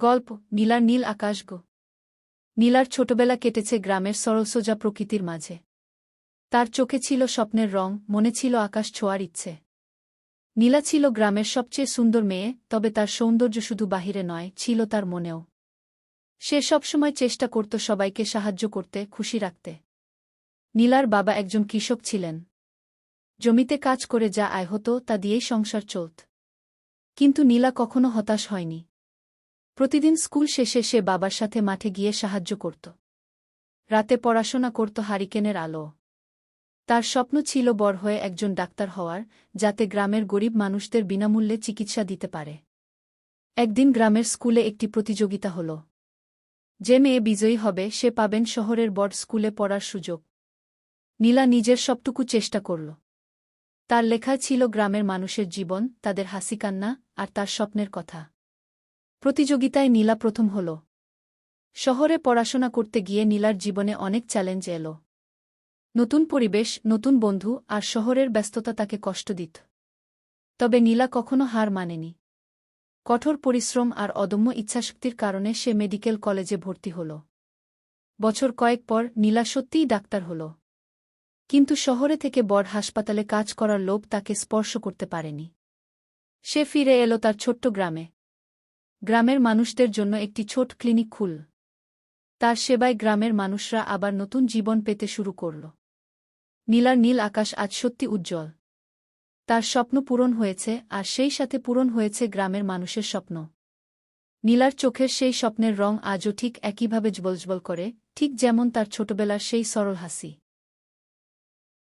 গল্প, নীলার নীল আকাশ গো। নীলার ছোটবেলা কেটেছে গ্রামের সরলসোজা প্রকৃতির মাঝে। তার চোখে ছিল স্বপ্নের রং, মনে ছিল আকাশ ছোঁয়ার ইচ্ছে। নীলা ছিল গ্রামের সবচেয়ে সুন্দর মেয়ে, তবে তার সৌন্দর্য শুধু বাহিরে নয়, ছিল তার মনেও। সে সবসময় চেষ্টা করত সবাইকে সাহায্য করতে, খুশি রাখতে। নীলার বাবা একজন কৃষক ছিলেন। জমিতে কাজ করে যা আয় হতো, তা দিয়েই সংসার চলত। কিন্তু নীলা কখনো হতাশ হয়নি। প্রতিদিন স্কুল শেষে সে বাবার সাথে মাঠে গিয়ে সাহায্য করত। রাতে পড়াশোনা করত হারিকেনের আলো। তার স্বপ্ন ছিল বড় হয়ে একজন ডাক্তার হওয়ার, যাতে গ্রামের গরিব মানুষদের বিনামূল্যে চিকিৎসা দিতে পারে। একদিন গ্রামের স্কুলে একটি প্রতিযোগিতা হল। যে মেয়ে বিজয়ী হবে, সে পাবেন শহরের বড় স্কুলে পড়ার সুযোগ। নীলা নিজের সবটুকু চেষ্টা করল। তার লেখা ছিল, গ্রামের মানুষের জীবন, তাদের হাসিকান্না আর তার স্বপ্নের কথা। প্রতিযোগিতায় নীলা প্রথম হল। শহরে পড়াশোনা করতে গিয়ে নীলার জীবনে অনেক চ্যালেঞ্জ এল। নতুন পরিবেশ, নতুন বন্ধু আর শহরের ব্যস্ততা তাকে কষ্ট দিত। তবে নীলা কখনো হার মানেনি। কঠোর পরিশ্রম আর অদম্য ইচ্ছাশক্তির কারণে সে মেডিকেল কলেজে ভর্তি হল। বছর কয়েক পর নীলা সত্যিই ডাক্তার হল। কিন্তু শহরে থেকে বড় হাসপাতালে কাজ করার লোভ তাকে স্পর্শ করতে পারেনি। সে ফিরে এলো তার ছোট্ট গ্রামে। গ্রামের মানুষদের জন্য একটি ছোট ক্লিনিক খুল। তার সেবায় গ্রামের মানুষরা আবার নতুন জীবন পেতে শুরু করল। নীলার নীল আকাশ আজ সত্যি উজ্জ্বল। তার স্বপ্ন পূরণ হয়েছে, আর সেই সাথে পূরণ হয়েছে গ্রামের মানুষের স্বপ্ন। নীলার চোখের সেই স্বপ্নের রং আজও ঠিক একইভাবে জ্বলজ্বল করে, ঠিক যেমন তার ছোটবেলার সেই সরল হাসি।